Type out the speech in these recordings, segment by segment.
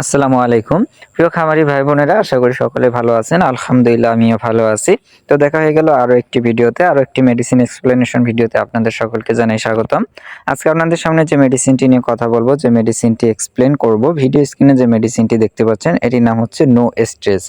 আসসালামু আলাইকুম। প্রিয় খামারি ভাই বোনেরা, আশা করি সকলে ভালো আছেন। আলহামদুলিল্লাহ, আমিও ভালো আছি। তো দেখা হয়ে গেল আরও একটি ভিডিওতে আরও একটি মেডিসিন এক্সপ্লেনেশন ভিডিওতে আপনাদের সকলকে জানাই স্বাগতম। আজকে আপনাদের সামনে যে মেডিসিনটি নিয়ে কথা বলব, যে মেডিসিনটি এক্সপ্লেন করব ভিডিও স্ক্রিনে যে মেডিসিনটি দেখতে পাচ্ছেন, এটির নাম হচ্ছে নো স্ট্রেস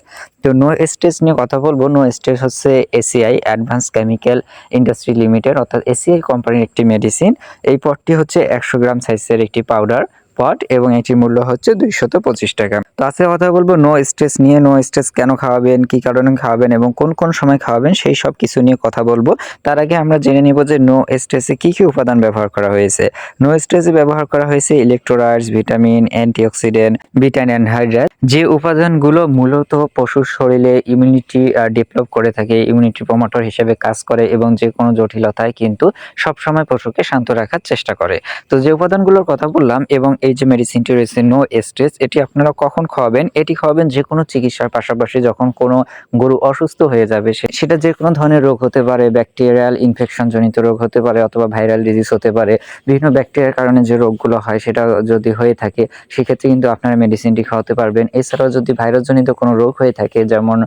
তো নো স্ট্রেস নিয়ে কথা বলব নো স্ট্রেস হচ্ছে ACI advance chemical industry limited অর্থাৎ এসিআই কোম্পানির একটি মেডিসিন এই পটটি হচ্ছে একশো গ্রাম সাইজের একটি পাউডার পট এবং এটির মূল্য হচ্ছে দুইশত পঁচিশ টাকা। তো আজকে কথা বলব নো স্ট্রেস নিয়ে নো স্ট্রেস কেন খাওয়াবেন, কি কারণে খাওয়াবেন এবং কোন কোন সময় খাওয়াবেন সেই সব কিছু নিয়ে কথা বলব। তার আগে আমরা জেনে নিব যে নো স্ট্রেসে কি কি উপাদান ব্যবহার করা হয়েছে। নো স্ট্রেসে ব্যবহার করা হয়েছে electrolytes vitamin antioxidant vitamin anhydrate যে উপাদানগুলো মূলত পশুর শরীরে ইমিউনিটি ডেভেলপ করে থাকে ইমিউনিটি প্রমোটর হিসেবে কাজ করে এবং যে কোনো জটিলতায় কিন্তু সবসময় পশুকে শান্ত রাখার চেষ্টা করে। তো যে উপাদানগুলোর কথা বললাম এবং এই যে মেডিসিনটি রয়েছে নো স্ট্রেস এটি আপনারা কখন খাওয়াবেন? এটি খাওয়াবেন যে কোনো চিকিৎসার পাশাপাশি যখন কোনো গরু অসুস্থ হয়ে যাবে সেটা যে কোনো ধরনের রোগ হতে পারে ব্যাকটেরিয়াল ইনফেকশন জনিত রোগ হতে পারে অথবা ভাইরাল ডিজিজ হতে পারে। বিভিন্ন ব্যাকটেরিয়ার কারণে যে রোগগুলো হয়, সেটা যদি হয়ে থাকে, সেক্ষেত্রে কিন্তু আপনারা মেডিসিনটি খাওয়াতে পারবেন। এছাড়াও যদি ভাইরাসজনিত কোনো রোগ হয়ে থাকে, যেমন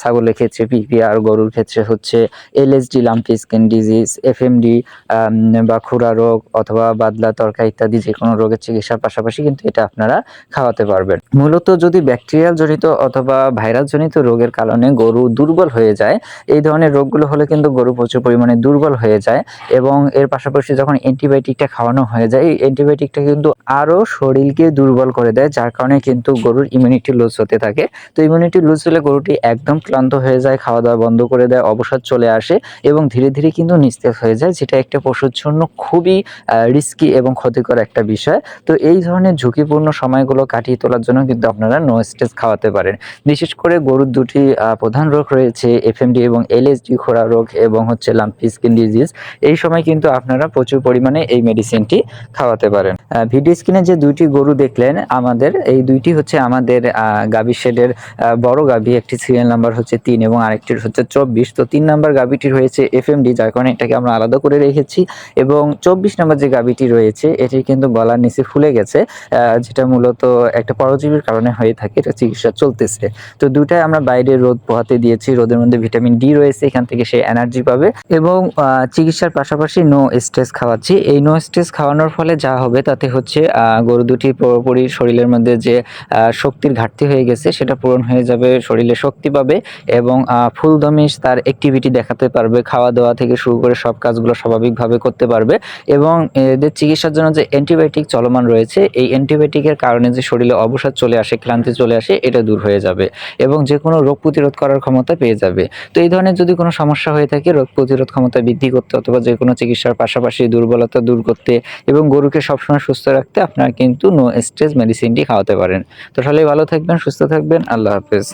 ছাগলের ক্ষেত্রে পিপিআর গরুর ক্ষেত্রে হচ্ছে LSD lumpy skin disease FMD বা খুরা রোগ অথবা বাদলা তরকা ইত্যাদি যে কোনো রোগের চিকিৎসার পাশাপাশি কিন্তু এটা আপনারা খাওয়াতে পারবেন। মূলত যদি ব্যাকটেরিয়াল জনিত অথবা ভাইরাস জনিত রোগের কারণে গরু দুর্বল হয়ে যায়, এই ধরনের রোগগুলো হলে কিন্তু গরু প্রচুর পরিমাণে দুর্বল হয়ে যায় এবং এর পাশাপাশি যখন অ্যান্টিবায়োটিকটা খাওয়ানো হয়ে যায়, এই অ্যান্টিবায়োটিকটা কিন্তু আরও শরীরকে দুর্বল করে দেয়, যার কারণে কিন্তু গরুর ইমিউনিটি লুজ হতে থাকে। তো ইমিউনিটি লুজ হলে গরুটি একদম ক্লান্ত হয়ে যায় খাওয়া দাওয়া বন্ধ করে দেয়, অবসাদ চলে আসে এবং ধীরে ধীরে কিন্তু নিস্তেজ হয়ে যায়, যেটা একটা পশুর জন্য খুবই রিস্কি এবং ক্ষতিকর একটা বিষয়। তো এই ধরনের ঝুঁকিপূর্ণ সময়গুলো কাটিয়ে তোলার জন্য কিন্তু আপনারা নো স্ট্রেস খাওয়াতে পারেন। বিশেষ করে গরুর দুটি প্রধান রোগ রয়েছে এফএমডি এবং এলএসডি খোরা রোগ এবং হচ্ছে লাম্পি স্কিন ডিজিজ এই সময় কিন্তু আপনারা প্রচুর পরিমাণে এই মেডিসিনটি খাওয়াতে পারেন। ভিডিও স্ক্রিনে যে দুইটি গরু দেখলেন, আমাদের, এই দুইটি হচ্ছে আমাদের গাভি শেডের বড় গাভি, একটি সিরিয়াল নাম্বার হচ্ছে তিন এবং আরেকটির হচ্ছে চব্বিশ। তো তিন নাম্বার গাভিটি রয়েছে এফএমডি যার কারণে এটাকে আমরা আলাদা করে রেখেছি এবং চব্বিশ নাম্বার যে গাভিটি রয়েছে এটি কিন্তু গলার নিচে ফুলে গেছে যেটা মূলত একটা পরজীবীর কারণে হয়ে থাকে এটা চিকিৎসা চলতেছে। তো দুটাই আমরা বাইরে রোদ পোহাতে দিয়েছি রোদের মধ্যে ভিটামিন ডি রয়েছে এখান থেকে সে এনার্জি পাবে এবং চিকিৎসার পাশাপাশি নো স্ট্রেস খাওয়াচ্ছি। এই নো স্ট্রেস খাওয়ানোর ফলে যা হবে তাতে হচ্ছে গরু দুটি পুরোপুরি শরীরের মধ্যে যে শক্তির ঘাটতি হয়ে গেছে সেটা পূরণ হয়ে যাবে শরীরে শক্তি পাবে এবং আহ, ফুলদমিশ তার অ্যাক্টিভিটি দেখাতে পারবে খাওয়া দাওয়া থেকে শুরু করে সব কাজগুলো স্বাভাবিকভাবে করতে পারবে এবং এদের চিকিৎসার জন্য যে অ্যান্টিবায়োটিক চলমান রয়েছে এই অ্যান্টিবায়োটিকের কারণে যে শরীরে অবসাদ চলে আসে, ক্লান্তি চলে আসে, এটা দূর হয়ে যাবে এবং যে কোনো রোগ প্রতিরোধ করার ক্ষমতা পেয়ে যাবে। তো এই ধরনের যদি কোনো সমস্যা হয়ে থাকে, রোগ প্রতিরোধ ক্ষমতা বৃদ্ধি করতে অথবা যে কোনো চিকিৎসার পাশাপাশি দুর্বলতা দূর করতে এবং গরুকে সবসময় সুস্থ রাখতে আপনারা কিন্তু নো স্ট্রেস মেডিসিনটি খাওয়াতে পারেন। তো তাহলে ভালো থাকবেন, সুস্থ থাকবেন, আল্লাহ হাফেজ।